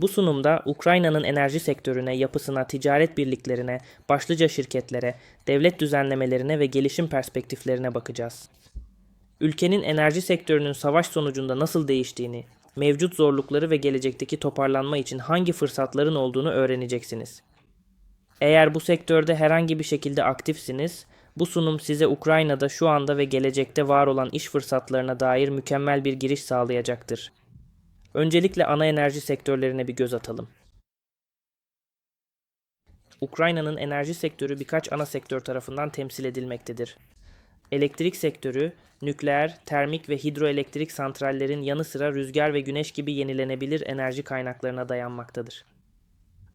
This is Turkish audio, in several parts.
Bu sunumda Ukrayna'nın enerji sektörüne, yapısına, ticaret birliklerine, başlıca şirketlere, devlet düzenlemelerine ve gelişim perspektiflerine bakacağız. Ülkenin enerji sektörünün savaş sonucunda nasıl değiştiğini, mevcut zorlukları ve gelecekteki toparlanma için hangi fırsatların olduğunu öğreneceksiniz. Eğer bu sektörde herhangi bir şekilde aktifsiniz, bu sunum size Ukrayna'da şu anda ve gelecekte var olan iş fırsatlarına dair mükemmel bir giriş sağlayacaktır. Öncelikle ana enerji sektörlerine bir göz atalım. Ukrayna'nın enerji sektörü birkaç ana sektör tarafından temsil edilmektedir. Elektrik sektörü, nükleer, termik ve hidroelektrik santrallerin yanı sıra rüzgar ve güneş gibi yenilenebilir enerji kaynaklarına dayanmaktadır.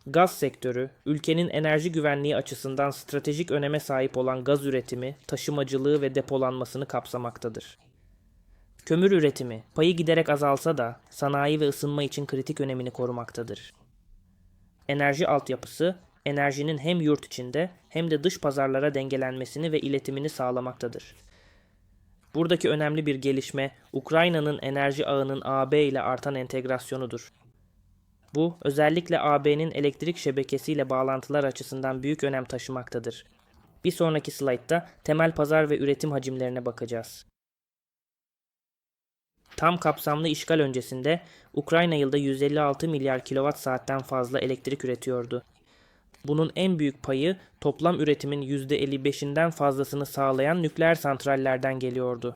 Gaz sektörü, ülkenin enerji güvenliği açısından stratejik öneme sahip olan gaz üretimi, taşımacılığı ve depolanmasını kapsamaktadır. Kömür üretimi, payı giderek azalsa da sanayi ve ısınma için kritik önemini korumaktadır. Enerji altyapısı, enerjinin hem yurt içinde hem de dış pazarlara dengelenmesini ve iletimini sağlamaktadır. Buradaki önemli bir gelişme, Ukrayna'nın enerji ağının AB ile artan entegrasyonudur. Bu, özellikle AB'nin elektrik şebekesiyle bağlantılar açısından büyük önem taşımaktadır. Bir sonraki slaytta temel pazar ve üretim hacimlerine bakacağız. Tam kapsamlı işgal öncesinde Ukrayna yılda 156 milyar kilowatt saatten fazla elektrik üretiyordu. Bunun en büyük payı toplam üretimin %55'inden fazlasını sağlayan nükleer santrallerden geliyordu.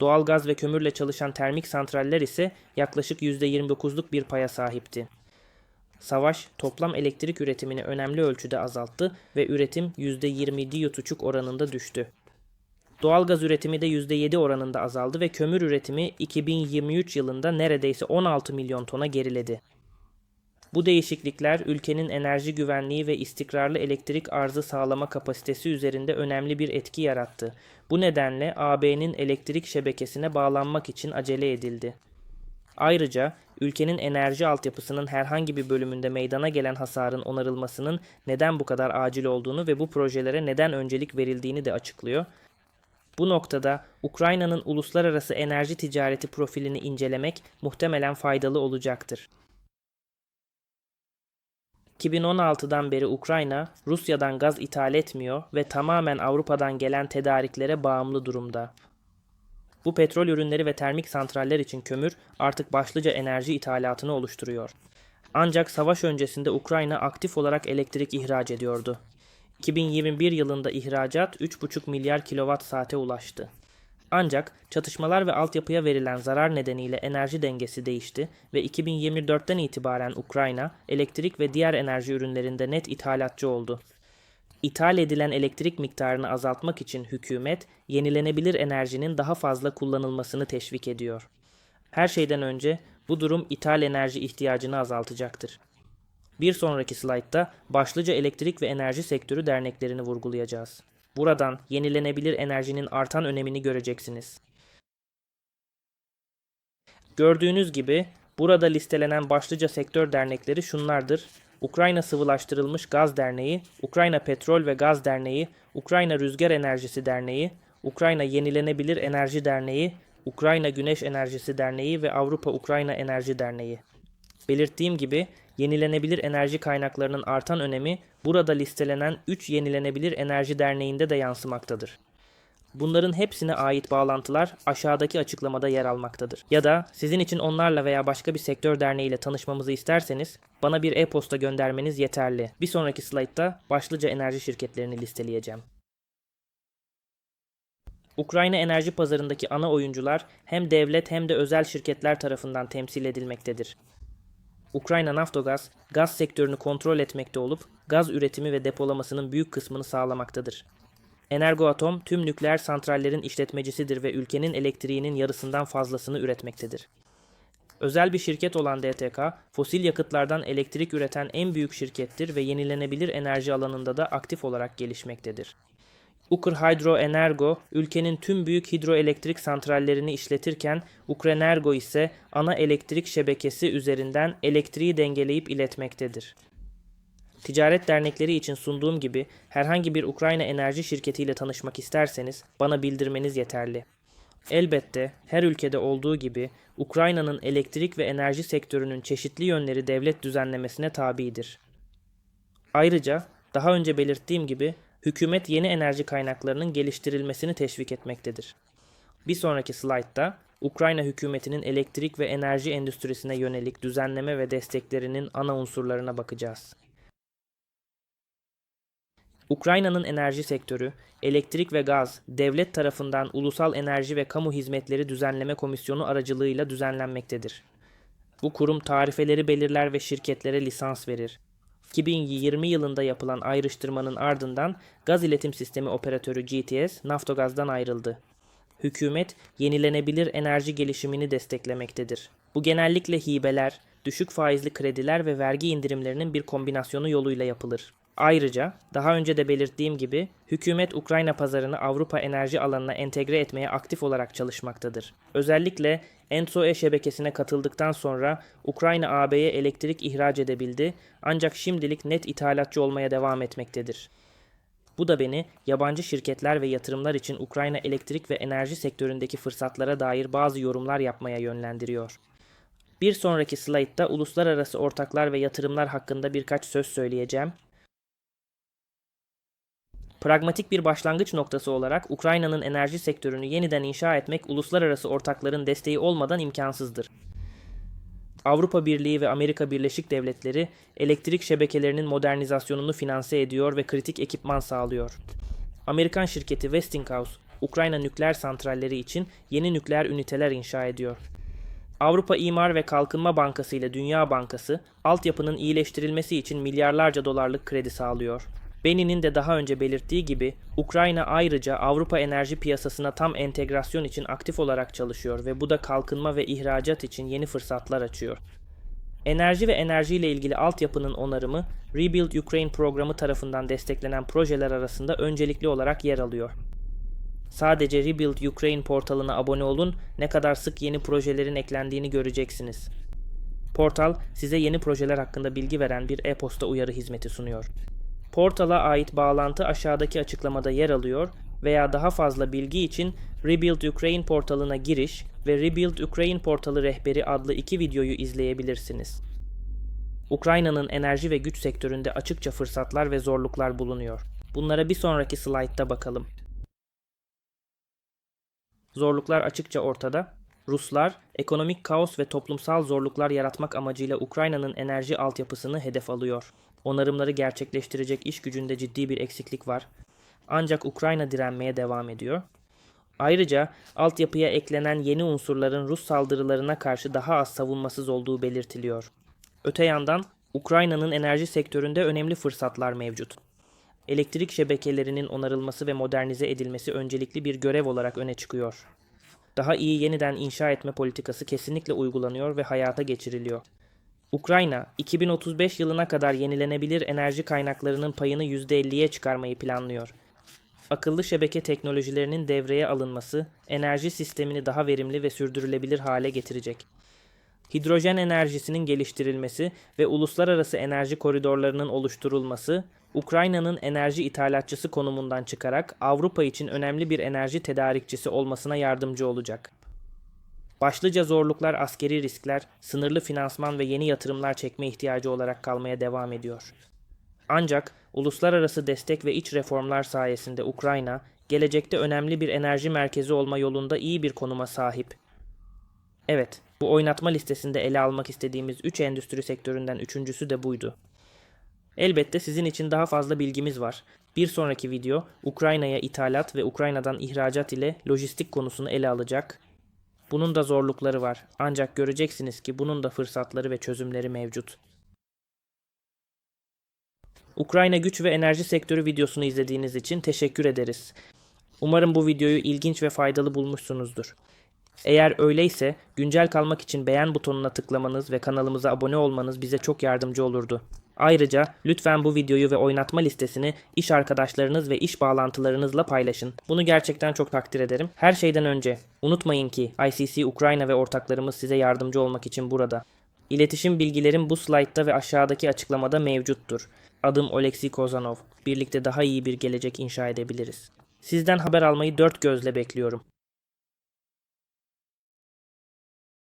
Doğalgaz ve kömürle çalışan termik santraller ise yaklaşık %29'luk bir paya sahipti. Savaş toplam elektrik üretimini önemli ölçüde azalttı ve üretim %27,5 oranında düştü. Doğalgaz üretimi de %7 oranında azaldı ve kömür üretimi 2023 yılında neredeyse 16 milyon tona geriledi. Bu değişiklikler ülkenin enerji güvenliği ve istikrarlı elektrik arzı sağlama kapasitesi üzerinde önemli bir etki yarattı. Bu nedenle AB'nin elektrik şebekesine bağlanmak için acele edildi. Ayrıca ülkenin enerji altyapısının herhangi bir bölümünde meydana gelen hasarın onarılmasının neden bu kadar acil olduğunu ve bu projelere neden öncelik verildiğini de açıklıyor. Bu noktada Ukrayna'nın uluslararası enerji ticareti profilini incelemek muhtemelen faydalı olacaktır. 2016'dan beri Ukrayna, Rusya'dan gaz ithal etmiyor ve tamamen Avrupa'dan gelen tedariklere bağımlı durumda. Bu petrol ürünleri ve termik santraller için kömür artık başlıca enerji ithalatını oluşturuyor. Ancak savaş öncesinde Ukrayna aktif olarak elektrik ihraç ediyordu. 2021 yılında ihracat 3,5 milyar kilowatt saate ulaştı. Ancak çatışmalar ve altyapıya verilen zarar nedeniyle enerji dengesi değişti ve 2024'ten itibaren Ukrayna elektrik ve diğer enerji ürünlerinde net ithalatçı oldu. İthal edilen elektrik miktarını azaltmak için hükümet yenilenebilir enerjinin daha fazla kullanılmasını teşvik ediyor. Her şeyden önce bu durum ithal enerji ihtiyacını azaltacaktır. Bir sonraki slaytta başlıca elektrik ve enerji sektörü derneklerini vurgulayacağız. Buradan yenilenebilir enerjinin artan önemini göreceksiniz. Gördüğünüz gibi burada listelenen başlıca sektör dernekleri şunlardır. Ukrayna Sıvılaştırılmış Gaz Derneği, Ukrayna Petrol ve Gaz Derneği, Ukrayna Rüzgar Enerjisi Derneği, Ukrayna Yenilenebilir Enerji Derneği, Ukrayna Güneş Enerjisi Derneği ve Avrupa Ukrayna Enerji Derneği. Belirttiğim gibi yenilenebilir enerji kaynaklarının artan önemi burada listelenen 3 yenilenebilir enerji derneğinde de yansımaktadır. Bunların hepsine ait bağlantılar aşağıdaki açıklamada yer almaktadır. Ya da sizin için onlarla veya başka bir sektör derneğiyle tanışmamızı isterseniz bana bir e-posta göndermeniz yeterli. Bir sonraki slaytta başlıca enerji şirketlerini listeleyeceğim. Ukrayna enerji pazarındaki ana oyuncular hem devlet hem de özel şirketler tarafından temsil edilmektedir. Ukrayna Naftogaz, gaz sektörünü kontrol etmekte olup gaz üretimi ve depolamasının büyük kısmını sağlamaktadır. Energoatom tüm nükleer santrallerin işletmecisidir ve ülkenin elektriğinin yarısından fazlasını üretmektedir. Özel bir şirket olan DTK, fosil yakıtlardan elektrik üreten en büyük şirkettir ve yenilenebilir enerji alanında da aktif olarak gelişmektedir. Ukrhydro Energo ülkenin tüm büyük hidroelektrik santrallerini işletirken Ukrenergo ise ana elektrik şebekesi üzerinden elektriği dengeleyip iletmektedir. Ticaret dernekleri için sunduğum gibi herhangi bir Ukrayna enerji şirketiyle tanışmak isterseniz bana bildirmeniz yeterli. Elbette her ülkede olduğu gibi Ukrayna'nın elektrik ve enerji sektörünün çeşitli yönleri devlet düzenlemesine tabidir. Ayrıca daha önce belirttiğim gibi hükümet yeni enerji kaynaklarının geliştirilmesini teşvik etmektedir. Bir sonraki slaytta Ukrayna hükümetinin elektrik ve enerji endüstrisine yönelik düzenleme ve desteklerinin ana unsurlarına bakacağız. Ukrayna'nın enerji sektörü, elektrik ve gaz, devlet tarafından Ulusal Enerji ve Kamu Hizmetleri Düzenleme Komisyonu aracılığıyla düzenlenmektedir. Bu kurum tarifeleri belirler ve şirketlere lisans verir. 2020 yılında yapılan ayrıştırmanın ardından Gaz İletim Sistemi Operatörü GTS, Naftogaz'dan ayrıldı. Hükümet, yenilenebilir enerji gelişimini desteklemektedir. Bu genellikle hibeler, düşük faizli krediler ve vergi indirimlerinin bir kombinasyonu yoluyla yapılır. Ayrıca daha önce de belirttiğim gibi hükümet Ukrayna pazarını Avrupa enerji alanına entegre etmeye aktif olarak çalışmaktadır. Özellikle ENTSO-E şebekesine katıldıktan sonra Ukrayna AB'ye elektrik ihraç edebildi ancak şimdilik net ithalatçı olmaya devam etmektedir. Bu da beni yabancı şirketler ve yatırımlar için Ukrayna elektrik ve enerji sektöründeki fırsatlara dair bazı yorumlar yapmaya yönlendiriyor. Bir sonraki slaytta uluslararası ortaklar ve yatırımlar hakkında birkaç söz söyleyeceğim. Pragmatik bir başlangıç noktası olarak Ukrayna'nın enerji sektörünü yeniden inşa etmek uluslararası ortakların desteği olmadan imkansızdır. Avrupa Birliği ve Amerika Birleşik Devletleri elektrik şebekelerinin modernizasyonunu finanse ediyor ve kritik ekipman sağlıyor. Amerikan şirketi Westinghouse, Ukrayna nükleer santralleri için yeni nükleer üniteler inşa ediyor. Avrupa İmar ve Kalkınma Bankası ile Dünya Bankası, altyapının iyileştirilmesi için milyarlarca dolarlık kredi sağlıyor. Beni'nin de daha önce belirttiği gibi Ukrayna ayrıca Avrupa enerji piyasasına tam entegrasyon için aktif olarak çalışıyor ve bu da kalkınma ve ihracat için yeni fırsatlar açıyor. Enerji ve enerjiyle ilgili altyapının onarımı Rebuild Ukraine programı tarafından desteklenen projeler arasında öncelikli olarak yer alıyor. Sadece Rebuild Ukraine portalına abone olun, ne kadar sık yeni projelerin eklendiğini göreceksiniz. Portal size yeni projeler hakkında bilgi veren bir e-posta uyarı hizmeti sunuyor. Portala ait bağlantı aşağıdaki açıklamada yer alıyor veya daha fazla bilgi için Rebuild Ukraine portalına giriş ve Rebuild Ukraine portalı rehberi adlı iki videoyu izleyebilirsiniz. Ukrayna'nın enerji ve güç sektöründe açıkça fırsatlar ve zorluklar bulunuyor. Bunlara bir sonraki slaytta bakalım. Zorluklar açıkça ortada. Ruslar, ekonomik kaos ve toplumsal zorluklar yaratmak amacıyla Ukrayna'nın enerji altyapısını hedef alıyor. Onarımları gerçekleştirecek iş gücünde ciddi bir eksiklik var. Ancak Ukrayna direnmeye devam ediyor. Ayrıca altyapıya eklenen yeni unsurların Rus saldırılarına karşı daha az savunmasız olduğu belirtiliyor. Öte yandan Ukrayna'nın enerji sektöründe önemli fırsatlar mevcut. Elektrik şebekelerinin onarılması ve modernize edilmesi öncelikli bir görev olarak öne çıkıyor. Daha iyi yeniden inşa etme politikası kesinlikle uygulanıyor ve hayata geçiriliyor. Ukrayna, 2035 yılına kadar yenilenebilir enerji kaynaklarının payını %50'ye çıkarmayı planlıyor. Akıllı şebeke teknolojilerinin devreye alınması, enerji sistemini daha verimli ve sürdürülebilir hale getirecek. Hidrojen enerjisinin geliştirilmesi ve uluslararası enerji koridorlarının oluşturulması, Ukrayna'nın enerji ithalatçısı konumundan çıkarak Avrupa için önemli bir enerji tedarikçisi olmasına yardımcı olacak. Başlıca zorluklar askeri riskler, sınırlı finansman ve yeni yatırımlar çekme ihtiyacı olarak kalmaya devam ediyor. Ancak uluslararası destek ve iç reformlar sayesinde Ukrayna, gelecekte önemli bir enerji merkezi olma yolunda iyi bir konuma sahip. Evet, bu oynatma listesinde ele almak istediğimiz 3 endüstri sektöründen üçüncüsü de buydu. Elbette sizin için daha fazla bilgimiz var. Bir sonraki video Ukrayna'ya ithalat ve Ukrayna'dan ihracat ile lojistik konusunu ele alacak bunun da zorlukları var. Ancak göreceksiniz ki bunun da fırsatları ve çözümleri mevcut. Ukrayna güç ve enerji sektörü videosunu izlediğiniz için teşekkür ederiz. Umarım bu videoyu ilginç ve faydalı bulmuşsunuzdur. Eğer öyleyse güncel kalmak için beğen butonuna tıklamanız ve kanalımıza abone olmanız bize çok yardımcı olurdu. Ayrıca lütfen bu videoyu ve oynatma listesini iş arkadaşlarınız ve iş bağlantılarınızla paylaşın. Bunu gerçekten çok takdir ederim. Her şeyden önce unutmayın ki ICC Ukrayna ve ortaklarımız size yardımcı olmak için burada. İletişim bilgilerim bu slaytta ve aşağıdaki açıklamada mevcuttur. Adım Oleksiy Kozanov. Birlikte daha iyi bir gelecek inşa edebiliriz. Sizden haber almayı dört gözle bekliyorum.